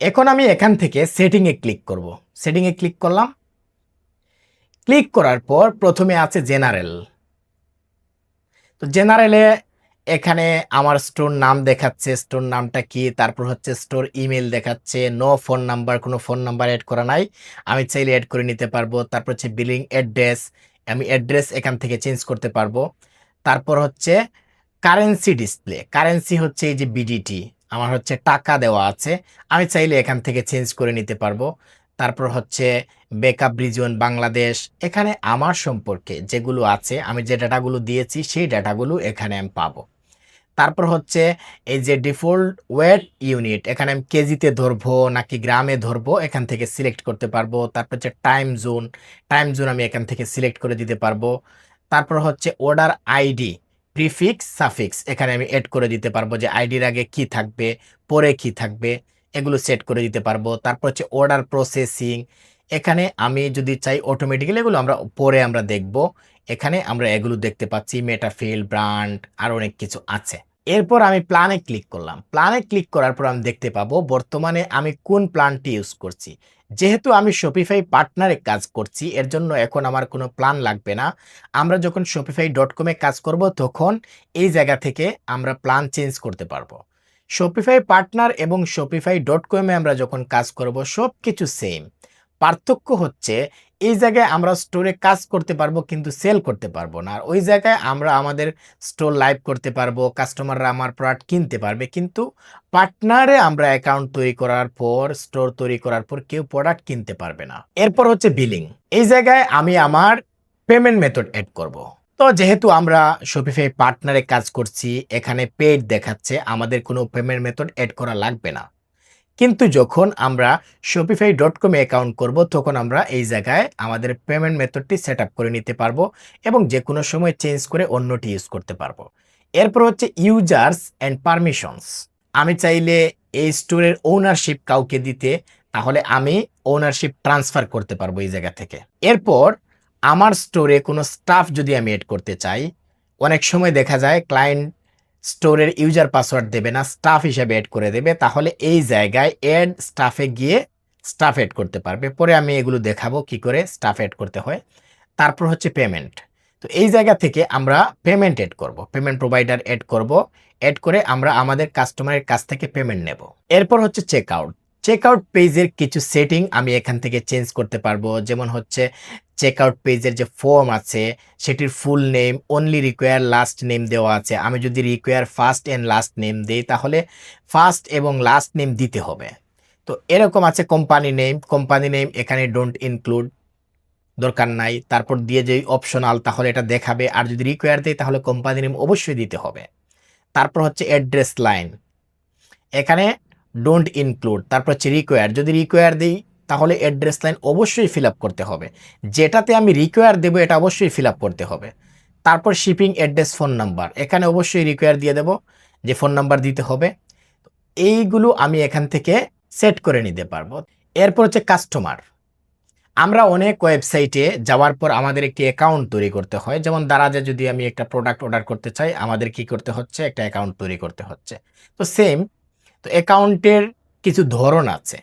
এখন আমি এখান থেকে সেটিংয়ে ক্লিক করব। সেটিংয়ে ক্লিক করলাম। ক্লিক করার পর প্রথমে আছে জেনারেল তো জেনারেলে এখানে আমার স্টোর নাম দেখাচ্ছে। স্টোর নামটা কি? তারপর হচ্ছে স্টোর ইমেল দেখাচ্ছে। নো ফোন নাম্বার কোনো ফোন নাম্বার অ্যাড করা নাই। আমি চাইলে অ্যাড করে নিতে পারব। তারপর হচ্ছে বিলিং অ্যাড্রেস আমি অ্যাড্রেস এখান থেকে চেঞ্জ করতে পারব। তারপর হচ্ছে কারেন্সি ডিসপ্লে কারেন্সি হচ্ছে এই যে বিডিটি আমার হচ্ছে টাকা দেওয়া আছে। আমি চাইলে এখান থেকে চেঞ্জ করে নিতে পারব। তারপর হচ্ছে বেকআপ রিজন বাংলাদেশ। এখানে আমার সম্পর্কে যেগুলো আছে, আমি যে ডাটাগুলো দিয়েছি, সেই ডাটাগুলো এখানে আমি পাবো। তারপর হচ্ছে এই যে ডিফল্ট ওয়েট ইউনিট, এখানে আমি কেজিতে ধরবো নাকি গ্রামে ধরবো, এখান থেকে সিলেক্ট করতে পারব। তারপর হচ্ছে টাইম জোন টাইম জোন আমি এখান থেকে সিলেক্ট করে দিতে পারব। তারপর হচ্ছে অর্ডার আইডি প্রিফিক্স সাফিক্স এখানে আমি এড করে দিতে পারব যে আইডির আগে কি থাকবে, পরে কি থাকবে, এগুলো সেট করে দিতে পারব। তারপর হচ্ছে অর্ডার প্রসেসিং এখানে আমি যদি চাই অটোমেটিক্যালি এগুলো আমরা পরে আমরা দেখব। এখানে আমরা এগুলো দেখতে পাচ্ছি মেটাফিল ব্র্যান্ড আর অনেক কিছু আছে। এরপর আমি প্ল্যানে ক্লিক করলাম। প্ল্যানে ক্লিক করার পর আমি দেখতে পাবো, বর্তমানে আমি কোন প্ল্যানটি ইউজ করছি। যেহেতু আমি শপিফাই পার্টনারে কাজ করছি, এর জন্য এখন আমার কোনো প্ল্যান লাগবে না। আমরা যখন শপিফাই ডট কমে কাজ করব, তখন এই জায়গা থেকে আমরা প্ল্যান চেঞ্জ করতে পারব। শপিফাই পার্টনার এবং শপিফাই ডট কমে আমরা যখন কাজ করব সব কিছু সেম পার্থক্য হচ্ছে এই জায়গায় আমরা স্টোরে কাজ করতে পারব, কিন্তু সেল করতে পারব না। আর ওই জায়গায় আমরা আমাদের স্টোর লাইভ করতে পারব কাস্টমাররা আমার প্রোডাক্ট কিনতে পারবে, কিন্তু পার্টনারে আমরা অ্যাকাউন্ট তৈরি করার পর স্টোর তৈরি করার পর কেউ প্রোডাক্ট কিনতে পারবে না। এরপর হচ্ছে বিলিং এই জায়গায় আমি আমার পেমেন্ট মেথড অ্যাড করব। তো যেহেতু আমরা শপিফাই পার্টনারে কাজ করছি, এখানে পেড দেখাচ্ছে, আমাদের কোনো পেমেন্ট মেথড অ্যাড করা লাগবে না। কিন্তু যখন আমরা শপিফাই ডট কমে অ্যাকাউন্ট করব, তখন আমরা এই জায়গায় আমাদের পেমেন্ট মেথডটি সেট করে নিতে পারব এবং যে কোনো সময় চেঞ্জ করে অন্যটি ইউজ করতে পারব। এরপর হচ্ছে ইউজার্স অ্যান্ড পারমিশনস আমি চাইলে এই স্টোরের ওনারশিপ কাউকে দিতে, তাহলে আমি ওনারশিপ ট্রান্সফার করতে পারব এই জায়গা থেকে। এরপর আমার স্টোরে কোনো স্টাফ যদি আমি এড করতে চাই, অনেক সময় দেখা যায় ক্লায়েন্ট স্টোরের ইউজার পাসওয়ার্ড দেবে না, স্টাফ হিসাবে অ্যাড করে দেবে, তাহলে এই জায়গায় এড স্টাফে গিয়ে স্টাফ এড করতে পারবে। পরে আমি এগুলো দেখাবো কি করে স্টাফ এড করতে হয়। তারপর হচ্ছে পেমেন্ট তো এই জায়গা থেকে আমরা পেমেন্ট এড করব পেমেন্ট প্রোভাইডার এড করব অ্যাড করে আমরা আমাদের কাস্টমারের কাছ থেকে পেমেন্ট নেব। এরপর হচ্ছে চেক আউট চেক আউট পেজের কিছু সেটিং আমি এখান থেকে চেঞ্জ করতে পারব। যেমন হচ্ছে চেকআউট পেজের যে ফর্ম আছে, সেটির full name only require last name দেওয়া আছে। আমি যদি require first and last name দিই, তাহলে ফার্স্ট এবং লাস্ট নেম দিতে হবে। তো এরকম আছে কোম্পানি নেম কোম্পানি নেম এখানে ডোন্ট ইনক্লুড দরকার নাই। তারপর দিয়ে যে অপশনাল তাহলে এটা দেখাবে। আর যদি রিকোয়ার দেয় তাহলে কোম্পানি নেম অবশ্যই দিতে হবে। তারপর হচ্ছে অ্যাড্রেস লাইন এখানে ডোন্ট ইনক্লুড তারপর হচ্ছে রিকোয়ার যদি রিকোয়ার দিই, তাহলে অ্যাড্রেস লাইন অবশ্যই ফিল করতে হবে। যেটাতে আমি রিকোয়ার দেবো, এটা অবশ্যই ফিল করতে হবে। তারপর শিপিং অ্যাড্রেস ফোন নাম্বার এখানে অবশ্যই রিকোয়ার দিয়ে দেবো যে ফোন নাম্বার দিতে হবে। এইগুলো আমি এখান থেকে সেট করে নিতে পারব। এরপর হচ্ছে কাস্টমার আমরা অনেক ওয়েবসাইটে যাওয়ার পর আমাদের একটি অ্যাকাউন্ট তৈরি করতে হয়। যেমন দারাজে যদি আমি একটা প্রোডাক্ট অর্ডার করতে চাই, আমাদের কি করতে হচ্ছে? একটা অ্যাকাউন্ট তৈরি করতে হচ্ছে। তো সেম অ্যাকাউন্টের কিছু ধরন আছে।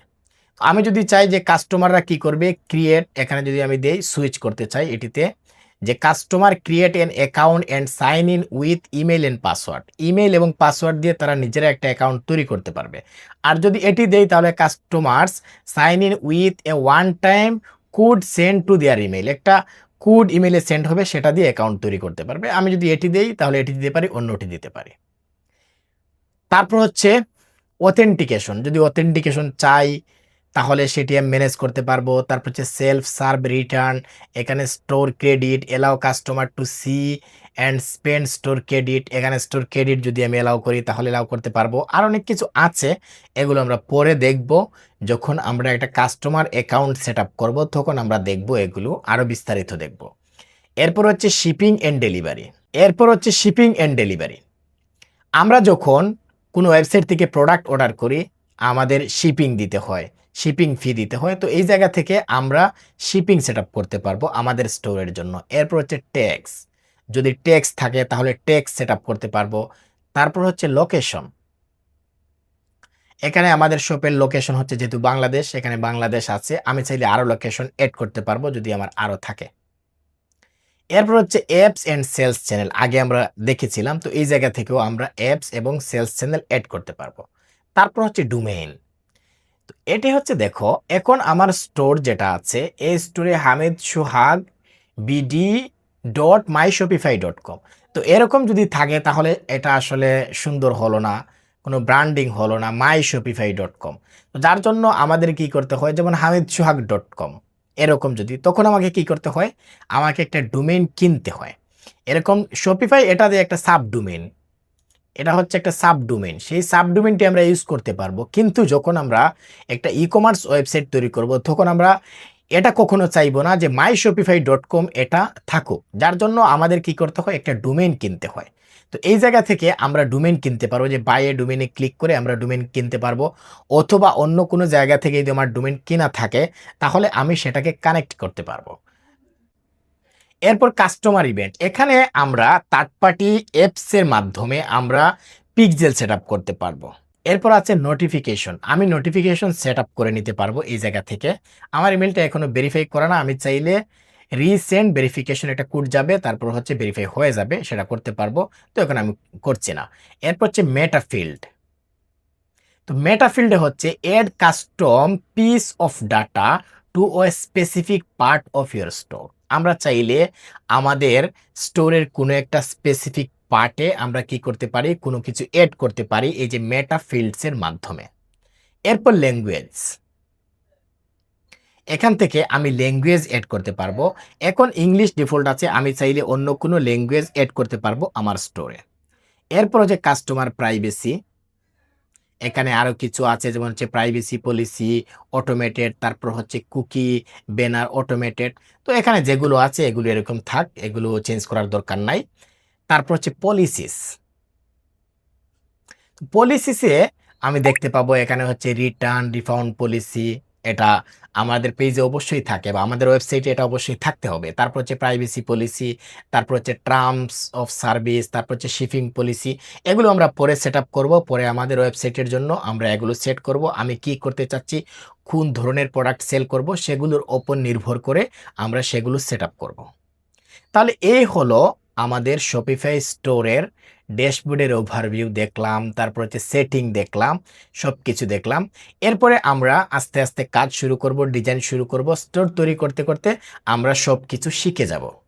আমি যদি চাই যে কাস্টমাররা কি করবে ক্রিয়েট এখানে যদি আমি দেই সুইচ করতে চাই এটিতে, যে customer create an account and sign in with email and password email এবং পাসওয়ার্ড দিয়ে তারা নিজেরা একটা অ্যাকাউন্ট তৈরি করতে পারবে। আর যদি এটি দেই, তাহলে customers sign in with a one time code send to their email একটা কোড ইমেলে সেন্ড হবে, সেটা দিয়ে অ্যাকাউন্ট তৈরি করতে পারবে। আমি যদি এটি দেই, তাহলে এটি দিতে পারি, অন্যটি দিতে পারি। তারপর হচ্ছে অথেন্টিকেশন যদি অথেন্টিকেশন চাই, তাহলে সেটি আমি ম্যানেজ করতে পারব। তারপর হচ্ছে সেলফ সার্ভ রিটার্ন এখানে store credit allow customer to see and spend store credit এখানে স্টোর ক্রেডিট যদি আমি এলাও করি, তাহলে এলাও করতে পারব। আর অনেক কিছু আছে, এগুলো আমরা পরে দেখব। যখন আমরা একটা কাস্টমার অ্যাকাউন্ট সেট আপ করব, তখন আমরা দেখব এগুলো আরও বিস্তারিত দেখব। এরপর হচ্ছে শিপিং অ্যান্ড ডেলিভারি এরপর হচ্ছে শিপিং অ্যান্ড ডেলিভারি আমরা যখন কোনো ওয়েবসাইট থেকে প্রোডাক্ট অর্ডার করি আমাদের শিপিং দিতে হয় শিপিং ফি দিতে হয়, তো এই জায়গা থেকে আমরা শিপিং সেট করতে পারব আমাদের স্টোরের জন্য। এরপর হচ্ছে ট্যাক্স যদি ট্যাক্স থাকে তাহলে ট্যাক্স সেট করতে পারব। তারপর হচ্ছে লোকেশন এখানে আমাদের শপের লোকেশন হচ্ছে যেহেতু বাংলাদেশ, এখানে বাংলাদেশ আছে, আমি চাইলে আরও লোকেশন এড করতে পারব যদি আমার আরও থাকে। এরপর হচ্ছে অ্যাপস অ্যান্ড সেলস চ্যানেল আগে আমরা দেখেছিলাম, তো এই জায়গা থেকেও আমরা অ্যাপস এবং সেলস চ্যানেল অ্যাড করতে পারব। তারপর হচ্ছে ডোমেইন তো এটি হচ্ছে দেখো, এখন আমার স্টোর যেটা আছে, এই স্টোরে Hamid Suhag BD dot my Shopify dot com তো এরকম যদি থাকে, তাহলে এটা আসলে সুন্দর হলো না, কোনো ব্র্যান্ডিং হলো না মাই শপিফাই ডট কম তো যার জন্য আমাদের কি করতে হয়, যেমন হামিদ সুহাগ ডট কম এরকম যদি, তখন আমাকে কি করতে হয়? আমাকে একটা ডোমেইন কিনতে হয়। এরকম শপিফাই এটা দিয়ে একটা সাব ডোমেইন এটা হচ্ছে একটা সাব ডোমেইন সেই সাব ডোমেইনটি আমরা ইউজ করতে পারব। কিন্তু যখন আমরা একটা ই কমার্স ওয়েবসাইট তৈরি করব, তখন আমরা এটা কখনো চাইব না যে মাই শপিফাই ডট কম এটা থাকুক। যার জন্য আমাদের কি করতে হয়? একটা ডোমেইন কিনতে হয়। তো এই জায়গা থেকে আমরা ডোমেন কিনতে পারব, যে বাইয়ে ডোমেইনে ক্লিক করে আমরা ডোমেন কিনতে পারব। অথবা অন্য কোনো জায়গা থেকে যদি আমার ডোমেন কেনা থাকে, তাহলে আমি সেটাকে কানেক্ট করতে পারব। এরপর কাস্টমার ইভেন্ট এখানে আমরা থার্ড পার্টি অ্যাপসের মাধ্যমে আমরা পিকজেল সেট করতে পারব। এরপর আছে নোটিফিকেশন আমি নোটিফিকেশন সেট করে নিতে পারব এই জায়গা থেকে। আমার ইমেলটা এখনও ভেরিফাই করা না। আমি চাইলে রিসেন্ট ভেরিফিকেশন একটা কোড যাবে, তারপর হচ্ছে ভেরিফাই হয়ে যাবে, সেটা করতে পারব। তো এখন আমি করছি না। এরপর হচ্ছে মেটা ফিল্ড তো মেটা ফিল্ডে হচ্ছে add custom piece of data to a specific part of your store আমরা চাইলে আমাদের স্টোরের কোনো একটা স্পেসিফিক পার্টে আমরা কি করতে পারি? কোনো কিছু এড করতে পারি এই যে মেটা ফিল্ডসের মাধ্যমে। এরপর ল্যাঙ্গুয়েজ এখান থেকে আমি ল্যাঙ্গুয়েজ এড করতে পারব। এখন ইংলিশ ডিফল্ট আছে, আমি চাইলে অন্য কোনো ল্যাঙ্গুয়েজ এড করতে পারব আমার স্টোরে এরপর হচ্ছে কাস্টমার প্রাইভেসি এখানে আরও কিছু আছে, যেমন হচ্ছে প্রাইভেসি পলিসি অটোমেটেড তারপর হচ্ছে কুকি ব্যানার অটোমেটেড তো এখানে যেগুলো আছে, এগুলো এরকম থাক, এগুলো চেঞ্জ করার দরকার নাই। তারপর হচ্ছে পলিসিস পলিসিসে আমি দেখতে পাবো এখানে হচ্ছে রিটার্ন রিফাউন্ড পলিসি এটা আমাদের পেজে অবশ্যই থাকে বা আমাদের ওয়েবসাইটে এটা অবশ্যই থাকতে হবে। তারপর হচ্ছে প্রাইভেসি পলিসি তারপর হচ্ছে টার্মস অফ সার্ভিস তারপর হচ্ছে শিপিং পলিসি এগুলো আমরা পরে সেট আপ করব, পরে আমাদের ওয়েবসাইটের জন্য আমরা এগুলো সেট করব। আমি কি করতে চাচ্ছি, কোন ধরনের প্রোডাক্ট সেল করব, সেগুলোর ওপর নির্ভর করে আমরা সেগুলো সেট আপ করব। তাহলে এই হলো আমাদের শপিফাই স্টোরের ড্যাশবোর্ডের ওভারভিউ দেখলাম, তারপর হচ্ছে সেটিং দেখলাম সব কিছু দেখলাম। এরপরে আমরা আস্তে আস্তে কাজ শুরু করব ডিজাইন শুরু করব স্টোর তৈরি করতে করতে আমরা সব কিছু শিখে যাব।